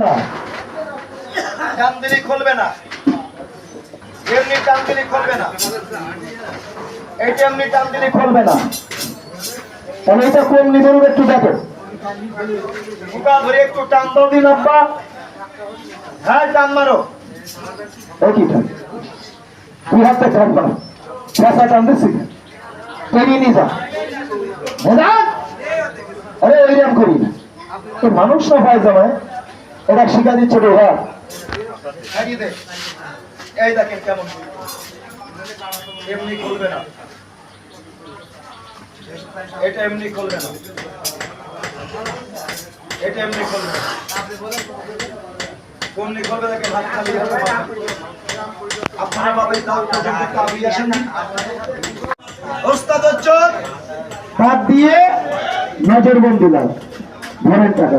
না। টান দিলে খুলবে না। এমনি টান দিলে খুলবে না। এইটা এমনি টান দিলে খুলবে না। তাহলে এটা নিবেন একটু দেখো। বুকা ধরে একটু টান দাও দিন আব্বা। হ্যাঁ টান মারো। একই টান। দুই হাতে টান পাও পেশা টান দিচ্ছি টেনে নিয়ে যা। আরে ওইরকম করি না মানুষ না হয় জামায় এটা শিখা দিচ্ছে রে হ্যাঁ এই দেখেন কেমন। এমনি খুলবে না। এটা এমনি খুলবে না। এটা এমনি খুলবে না। কোমনি খুলবে দেখেন হাত খালি মাথা। আপনারা বাবা দাও পর্যন্ত আসেন ওস্তাদ চোখ হাত দিয়ে নজর বন্দি লাগ ধরেন টাকা।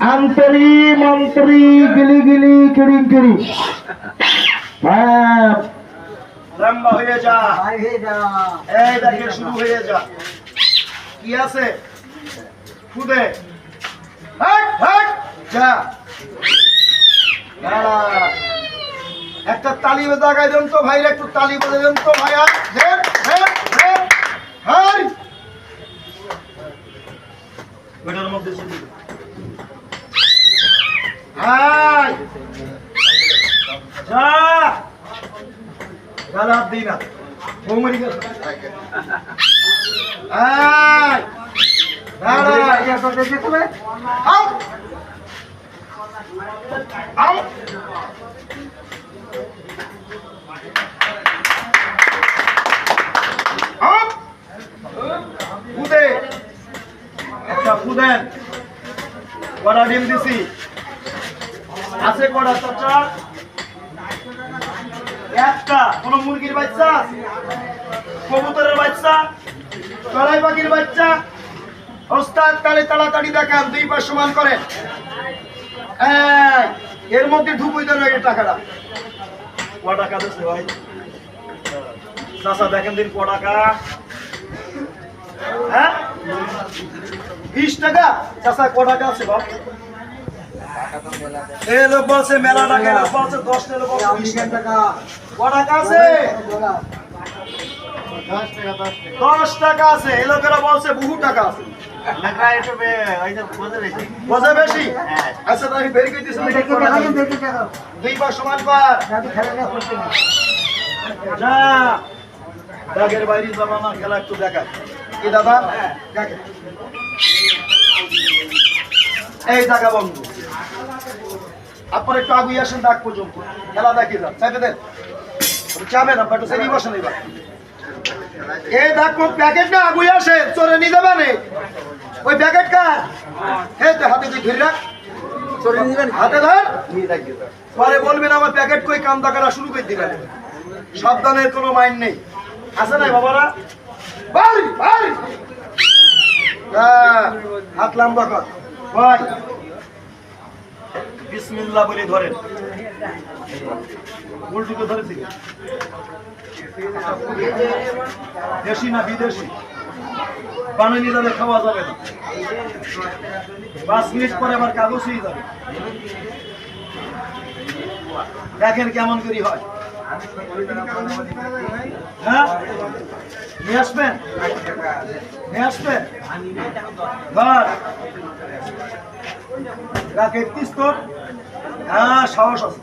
আন্তরি মন্ত্রী গিলি গিলি কিড়ি কিড়ি হ্যাঁ। লম্বা হয়ে যা। এই দেখেন শুরু হয়ে যা। কি আছে? খুদে। হাট হাট। যা। দাঁড়া। একটা তালি জায়গায় দেন তো ভাইরা একটু তালি বেঁধে দেন তো ভাইয়া। হাই। ওইটার মধ্যে শুধু হাই। যা। গালা হাত দিই না। বউ মরি গেল ফুদে একটা ফুদেন কটা ডিম দিছি। আছে কটা চাচা? একটা। কোন মুরগির বাচ্চা? কবুতরের বাচ্চা? চড়াই পাখির বাচ্চা? ওস্তাদ তালে তাড়াতাড়ি দেখান, দুই পাশ সমান করেন। এর মধ্যে ঢুকুই দেন টাকাটা। ক টাকা দিচ্ছে ভাই? চাষা দেখেন দিন ক টাকা। হ্যাঁ? বিশ টাকা? চাষা ক টাকা আছে বাপ এ লোক বলছে মেলা টাকা লোক বলছে দশ লোক বলছে বিশ টাকা ক টাকা আছে? দশ টাকা আছে। এ লোকেরা বলছে বহু টাকা আছে। বোঝে বেশি? আচ্ছা তাই বের করে দিছি দুই সমান কর যা। ব্যাগের বাইরে যাবা খেলা একটু দেখায়। কি দাদা? দেখে। এই দেখা বন্ধু। আপনার একটু আগুই আসেন ডাক পর্যন্ত। খেলা দেখে যান। চাইতে দেন। চাবেন আপনার একটু সেরি বসেন এবার। এই দেখো প্যাকেট আগুই আসে চোরে নিয়ে যাবে ওই প্যাকেট কার? হে তো হাতে ধরে রাখ। হাতে ধর। পরে বলবেন আমার প্যাকেট কই? কাম করা শুরু করে দিবেন। সাবধানের কোনো মাইন্ড নেই। আছে নাই বাবারা? বাড়ি বাড়ি। হ্যাঁ, হাত লম্বা কর। ভাই। বিসমিল্লাহ বলে ধরেন। ধরেছি। দেশি না বিদেশি? বানানি যাবে, খাওয়া যাবে না। পাঁচ মিনিট পরে আবার কাগজ হয়ে যাবে। দেখেন কেমন করি হয়। হ্যাঁ? নিয়ে আসবেন? নিয়ে আসবেন? ধর। রাখ একত্রিশ তোর হ্যাঁ সাহস আছে।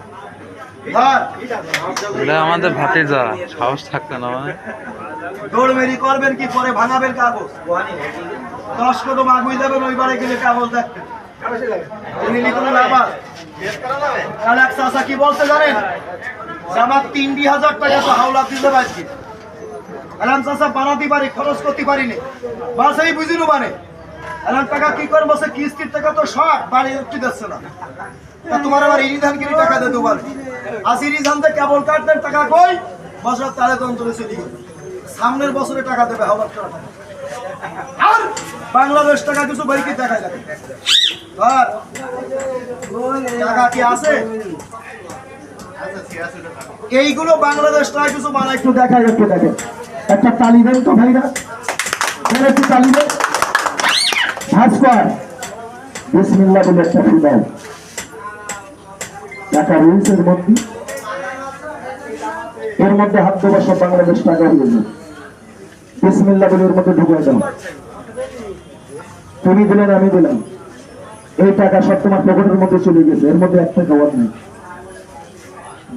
এটা আমাদের ভাতিজা সাহস থাকতো না মানে। দৌড়মেরি করবেন কি পরে ভাঙাবেন কাগজ? দশ কদম আগুই যাবেন ওইবারে গেলে কাগজ দেখবেন নিলি কোনো লাভ আছে? চাষা কি বলতে জানেন? আমার তিনটি হাজার টাকা তো হাওলা দিতে পারছি এলাম চাষা বানাতে পারি, খরচ করতে পারিনি বাসাই বুঝিনু মানে। এলাম টাকা কি করব, সে কিস্তির টাকা তো শর্ট বাড়ি উঠতে যাচ্ছে না। তোমার আবার ইরি ধান কিনে টাকা দিতে পারবে আজ ইরি ধান কেবল কাটলেন টাকা কই? বছর তন্ত্রে চলে গেল। সামনের বছরে টাকা দেবে হাওলাত টাকা বাংলাদেশ টাকা কিছু বাড়িতে টাকা যাবে টাকা কি আছে? এইগুলো বাংলাদেশ টাকা কিছু বানাই একটু দেখা একটু দেখেন। একটা তালি দেন তো ভাইরা একটু তালি দেন ভাস্কর বলে একটা টাকা রয়েছে এর মধ্যে এর মধ্যে হাত দেওয়া সব বাংলাদেশ টাকা হয়ে যাবে বলে এর মধ্যে ঢুকে দাও। তুমি দিলেন আমি দিলাম। এই টাকা সব তোমার পকেটের মধ্যে চলে গেছে। এর মধ্যে একটা খাওয়ার নেই।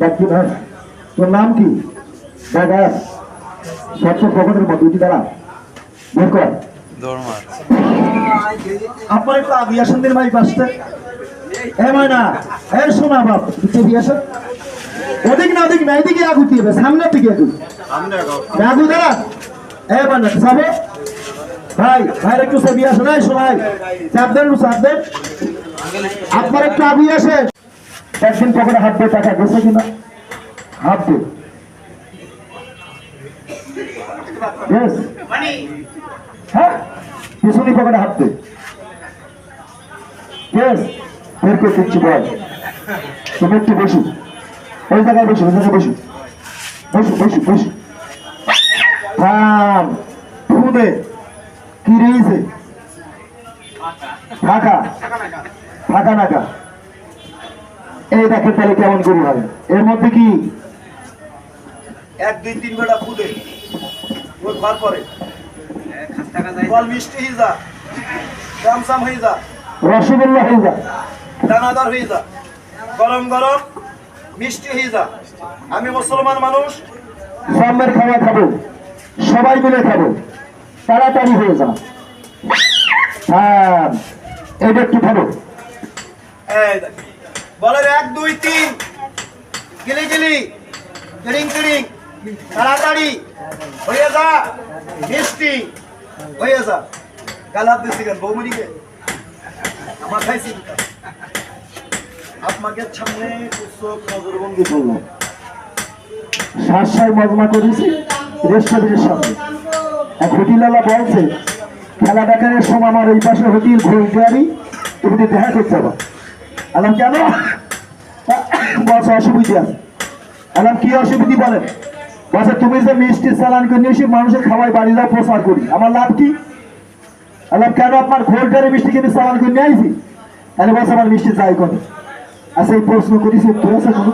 বাকি ভাই তোর নাম কি? দাদা সব তো পকেটের মধ্যে উঠি দাঁড়া। বের কর। আপনার একটু আভিয়াসনদের মাইক আসতে এ ময়না এ শোনা বাপ দিতে দিয়েছে ওদিক না ওদিক না এদিকে আগু দিকে আগু আগু দাঁড়া। এ ময়না সাবে ভাই ভাই একটু সে বিয়ে আসে নাই শোনাই চাপ দেন চাপ দেন। আপনার একটু আগু আসে একদিন পকেটে হাত দিয়ে টাকা গেছে কিনা? হাত দিয়ে। Yes. হ্যাঁ? পিছনে পকেটে হাত দে Yes. বের করে দিচ্ছি বল। তুমি একটু বসু। ওই জায়গায় বসু ওই জায়গায় বসু। বসু বসু বসু। থাম। ফুদে কি রয়েছে ফাঁকা। ফাঁকা নাকা এই দেখেন তাহলে কেমন করি হবে। এর মধ্যে কি? এক দুই তিন বেলা ফুদে ওই ঘর পরে। ফল মিষ্টি হয়ে যা। হয়ে যা। রসগোল্লা হয়ে যায় দানাদার হয়ে যা। গরম গরম মিষ্টি হয়ে যা। আমি মুসলমান মানুষ। জন্মের খাওয়া খাব। সবাই মিলে খাব। তাড়াতাড়ি হয়ে যা। হ্যাঁ এইটা একটু খাব। এই দেখ। বলের এক, দুই, তিন। গিলি গিলি। কিড়িং কিড়িং তাড়াতাড়ি। হয়ে যা। মিষ্টি। হয়ে যা। গালাপ দিচ্ছি কেন? বৌমনিকে আমার খাইছি আপনাকে সামনে নজরবন্দি শাসায় মজমা খেলা দেখানোর সময় আমার এই পাশে হোটেল খুলতে আমি তুমি দেখা করতে যাব। আলাম কেন বলছে অসুবিধা। আছে আলাম কি অসুবিধা বলেন? বলছে তুমি যে মিষ্টি চালান করে নিয়ে মানুষের খাওয়াই বাড়ি দাও প্রচার করি। আমার লাভ কি? আলাম, কেন আপনার ঘোলটারে মিষ্টি কিনে চালান করে নিয়ে আইছি? তাহলে বলছে আমার মিষ্টি চাই কত আচ্ছা এই প্রশ্ন করেছি উত্তর আছে কোনো?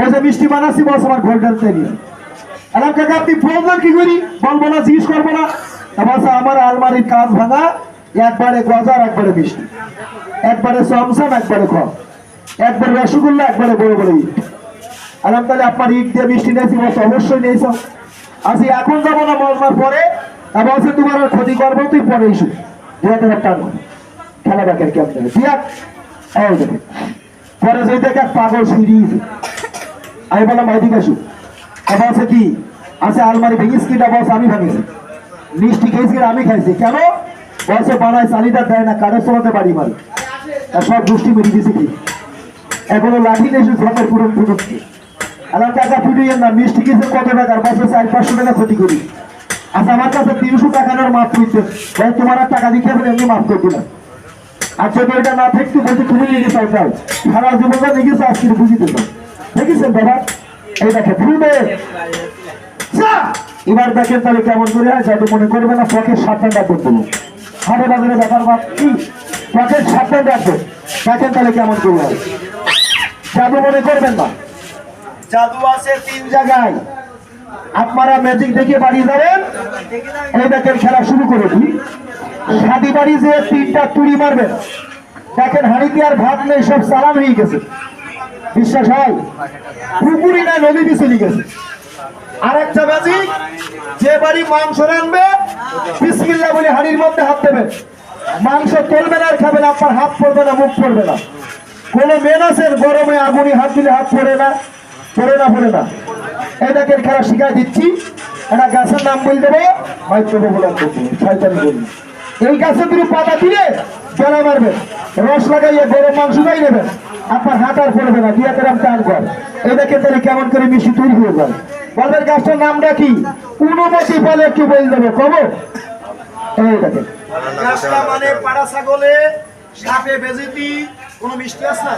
ওই মিষ্টি বানাচ্ছি বলছে আমার ঘোলটার চাই নিয়ে। কাকা, আপনি প্রয়োজন কি করি? বলব না, জিজ্ঞেস করব না। বলছে আমার আলমারির কাজ ভাঙা একবারে গজার, একবারে মিষ্টি। একবারে চমচম, একবারে খড় একবারে রসগোল্লা, একবারে বড় বড় ইট। আলাম তাহলে আপনার ইট দিয়ে মিষ্টি নিয়েছি বলছে অবশ্যই নিয়েছ। আছি এখন যাব না মজমার পরে। তা বলছে তোমার ক্ষতি করব, তুই পরে ইস্যু দু হাজার টাকা খেলা দেখার কেমন ঠিক আছে এই দেখে। পরে যেই দেখে পাগল সিরিজ আমি বললাম এদিকে আসু। কথা আছে কি? আছে আলমারি ভেঙিস কিটা বলছে আমি ভাঙিছি। মিষ্টি খেয়েছি, আমি খাইছি। কেন? বলছে বানায় চালিটা দেয় না কাঠের সমাতে বাড়ি মারি সব গোষ্ঠী মেরে দিয়েছে কি? এখনও লাঠি নেই ঝপের পুরো পুরোচ্ছে আলাম টাকা ফুটিয়ে না, মিষ্টি খেয়েছে কত টাকার বছর চার, পাঁচশো টাকা ক্ষতি করি। আচ্ছা আমার কাছে তিনশো টাকা নেওয়ার মাফ করছে ভাই, তোমার আর টাকা দিতে হবে এমনি মাফ করে দিলাম আর যদি এটা না থাকতো বলতে তুমি নিয়ে গেছো যাও সারা জীবনটা নিয়ে গেছো আজকে বুঝিতে চাও। দেখেছেন, বাবা? এই দেখে যা! এবার দেখেন তাহলে কেমন করে যাতে মনে করবে না, পকেট রাখবে বলুন হাটে বাজারে বাদ কি? পকেট সাবধান রাখবে দেখেন তাহলে কেমন করব জাদু মনে করবেন না। জাদু আছে তিন জায়গায়। আপনারা ম্যাজিক দেখে বাড়ি যাবেন। এই দেখেন খেলা শুরু করে দিই। সাদি বাড়ি যে তিনটা তুড়ি মারবেন। দেখেন হাড়িতে আর ভাত নেই, সব চালান হয়ে গেছে। বিশ্বাস হয়? পুকুরি নাই নদীতে চলে গেছে। আর একটা যে বাড়ি মাংস রানবে বিসমিল্লাহ বলে হাড়ির মধ্যে হাত দেবেন মাংস আর খাবেন আপনার হাত পড়বে না, মুখ পড়বে না। কোনো গরমে হাত দিলে হাত পড়ে না পড়ে না পড়ে না। দেখেন খেলা শিখাই দিচ্ছি। একটা গাছের নাম বলে দেবো মাইক্রোবো বলে শয়তানি বলি। এই গাছে দুটো পাতা দিলে বেলা মারবেন, রস লাগাইয়ে গরম মাংস গাই নেবেন। আপনার হাতার পড়বে না দিয়া তেরাম টান এই তাহলে কেমন করে মিষ্টি তৈরি হয়ে যায়। বলবেন গাছটার নামটা কি? অনুমতি বলে একটু বলে দেবে কব গাছটা মানে পাড়া ছাগলে সাপে বেজিতি কোনো মিষ্টি আছে না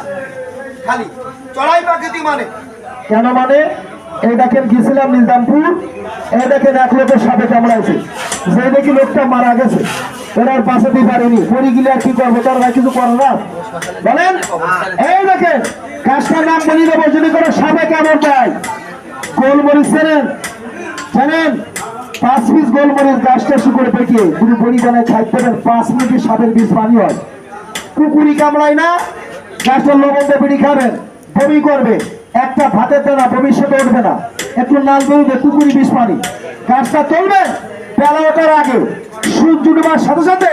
খালি। চড়াই মানে। কেন মানে? এই দেখেন গেছিলাম নিজামপুর এই দেখেন এক লোকের সাপে কামড়াইছে। যে দেখি লোকটা মারা গেছে ওনার পাশে দিয়ে পারেনি। পরি গেলে আর কি করব? তার ভাই কিছু করার না? বলেন? এই দেখেন কাজটার নাম বলি দেবো যদি করে সাপে কেমন দেয়। গোলমরিচ চেনেন জানেন? পাঁচ পিস গোলমরিচ গাছটা শুকরে পেটিয়ে পুরো বড়ি খাইতে পারেন। পাঁচ মিনিটে সাপের বিষ পানি হয়। কুকুরি কামড়ায় না? গাছটার লবণ দিয়ে বিড়ি খাবেন। বমি করবে। একটা ভাতের দানা ভবিষ্যতে উঠবে না। একটু নাল বেরোবে কুকুরি বিষ পানি। গাছটা চলবে বেলা ওঠার আগে সূর্য ডুবার সাথে সাথে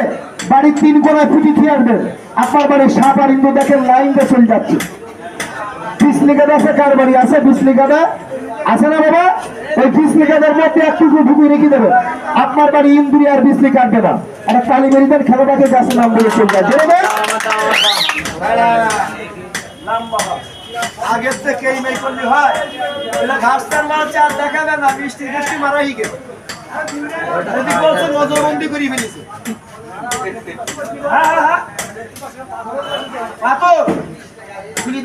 বাড়ির তিন কোনায় ফুটি খেয়ে আসবেন আপনার বাড়ির সাপ আর ইন্দু দেখেন লাইন দিয়ে চলে যাচ্ছে। বিসলিকাদা আছে কার বাড়ি? আছে বিসলিকাদা আছে না বাবা? ওই বিসলিকাদার মধ্যে একটু ঢুকুই রেখে দেবেন আপনার বাড়ি ইন্দুরি আর বিসলি কাটবে না। একটা তালি মেরি দেন খেলাটাকে গাছের নাম বলে চলে যায়। আগের থেকে আর না বৃষ্টি মারাই যদি ফেলেছে। হ্যাঁ, হ্যাঁ, হ্যাঁ।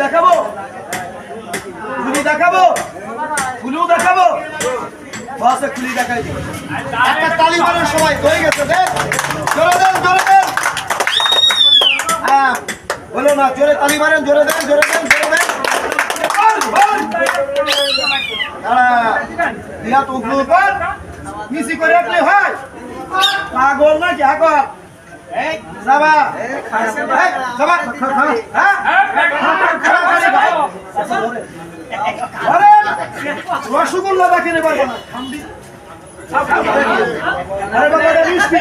দেখাবো? খুলি দেখাবো? খুলিও দেখাবো? বাসে খুলি দেখাই একটা তালি মারার সময় হয়ে গেছে দেখ জোরে দেন জোরে দেন। হ্যাঁ বলো না জোরে তালি মারেন জোরে দেন জোরে দেন জোরে দেন। মিছি করে রাখলে হয়। পাগল না কি আগল যাবা। যাবা। হ্যাঁ? আরে, রসগোল্লা বাকি নেই পারব না আরে বাবা এটা মিষ্টি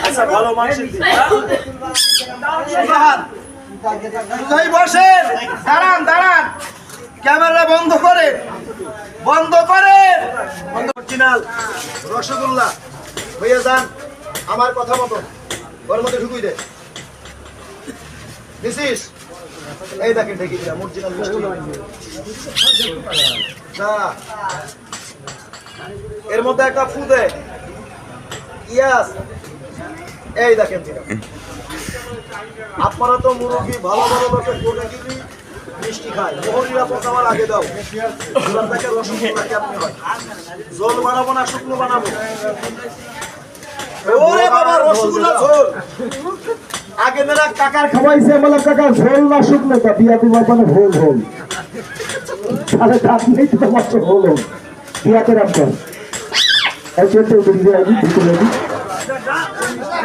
আচ্ছা ভালো। সুজাহান, সুজাই বসেন, দাঁড়ান দাঁড়ান। ক্যামেরা বন্ধ করে বন্ধ করে রসগোল্লা হয়ে যান, আমার কথা মতো। ওর মধ্যে ঢুকুই দে। দিছিস এই দেখেন ঢেকে দিলাম এর মধ্যে একটা ফু দে ইয়াস। এই দেখেন আপনারা তো মুরগি ভালো ভালো লোকের গিয়ে মিষ্টি খায় মোহনীরা পোকামার আগে দাও। ঝোল বানাবো না, শুকনো বানাবো? ওরে ঝোল। আগে নেরা কাকার খাওয়াইছে, বলে কাকা ঝোল না, শুকনো। তা বিয়া ভোল ভোল তাহলে নেই তো মাত্র ভোল হোল বিয়াতে কর। এই চলতে উঠে দিয়ে আবি ভিতরে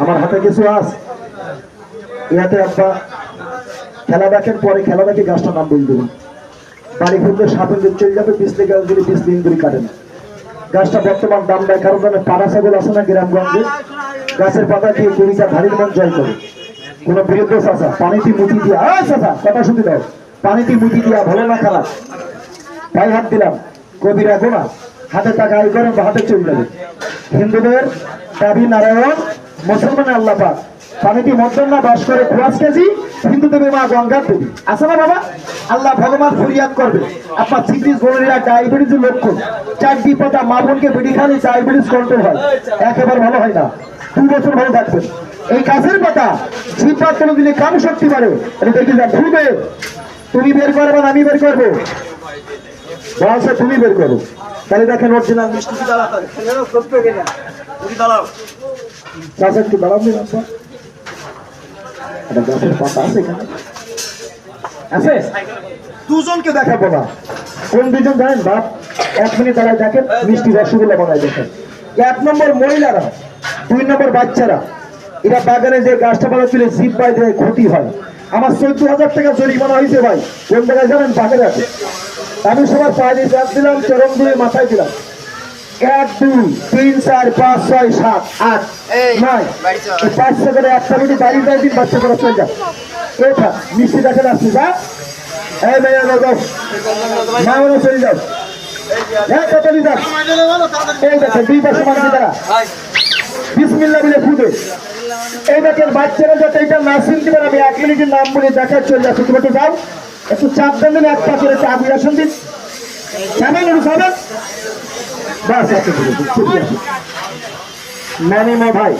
আমার হাতে কিছু আস। ইয়াতে আব্বা, খেলা দেখেন, পরে খেলা দেখে গাছটা নাম বলে দেবেন। বাড়ি সাপের দিক চলে যাবে বিজলি গাছ দিলে বিজলি ইন্দুরি কাটে না। গাছটা বর্তমান দাম দেয়, কারণ জানে পাড়া ছাগল আছে না গ্রামগঞ্জে? গাছের পাতা দিয়ে কুড়িটা ধারির মন জয় করে। কোন বিরুদ্ধ চাষা পানিতে মুটি দিয়া আয় চাষা কথা শুনতে দাও। পানিতে মুটি দিয়া ভালো না খারাপ? পায়ে হাত দিলাম, কবিরা গোনা হাতে টাকা আয় করেন বা হাতে চলে যাবে হিন্দুদের দাবি নারায়ণ মুসলমানের আল্লাহ পাক। পানিটি মধ্যনা বাস করে খোয়াশ কেজি হিন্দু দেবী মা গঙ্গার দেবী। আছে না বাবা? আল্লাহ ভগবান ফরিয়াদ করবে। আপনার সিটিস গোলরিয়া ডায়াবেটিস লক্ষণ। চারটি পাতা মা বোনকে বেড়ি খালি ডায়াবেটিস কন্ট্রোল হয়। একেবারে ভালো হয় না। দুই বছর ভালো থাকবেন। এই গাছের পাতা, জিব্বার কোনো দিলে কাম শক্তি বাড়ে এটা দেখে যান ফুলবে তুমি বের করবে না, আমি বের করব। বলছে তুমি বের করো। তাহলে দেখেন অরিজিনাল মিষ্টি। উঠি একটু দাঁড়ান দিন আপনার একটা গাছের পাতা আছে এখানে। আছে? দুজনকে দেখাবো। না। কোন দুজন জানেন বাপ এক মিনিট দাঁড়ায় দেখেন মিষ্টি রসগোল্লা বানায় দেখেন। এক নম্বর মহিলারা দুই নম্বর বাচ্চারা। এরা বাগানে যে গাছটা পালা ছিল জিপ বাই দিয়ে ক্ষতি হয়। আমার চোদ্দ হাজার টাকা জরিমানা হয়েছে ভাই। কোন জায়গায় জানেন? বাগের আছে। আমি সবার পায়ে চাপ দিলাম চরম দিয়ে মাথায় দিলাম। এক দুই তিন চার পাঁচ ছয় সাত আট নয় পাঁচশো করে একটা মিনিট বাড়ি যায় দিন বাচ্চা করে চলে যাও এটা মিষ্টি দেখে আসছি যা। এই মেয়ে যাও মা মনে চলে যাও। হ্যাঁ এই দেখেন দুই পাশে মানুষ তারা। বিসমিল্লা বলে ফুটে এই দেখেন বাচ্চারা যাতে এটা না শুনতে পারে আমি এক মিনিটের নাম বলে দেখা চলে যাচ্ছে। তুমি একটু যাও। একটু চাপ দেন এক পা করে চা দিয়ে আসুন দিন। খাবেন একটু খাবেন বাস এত ম্যানিমা ভাই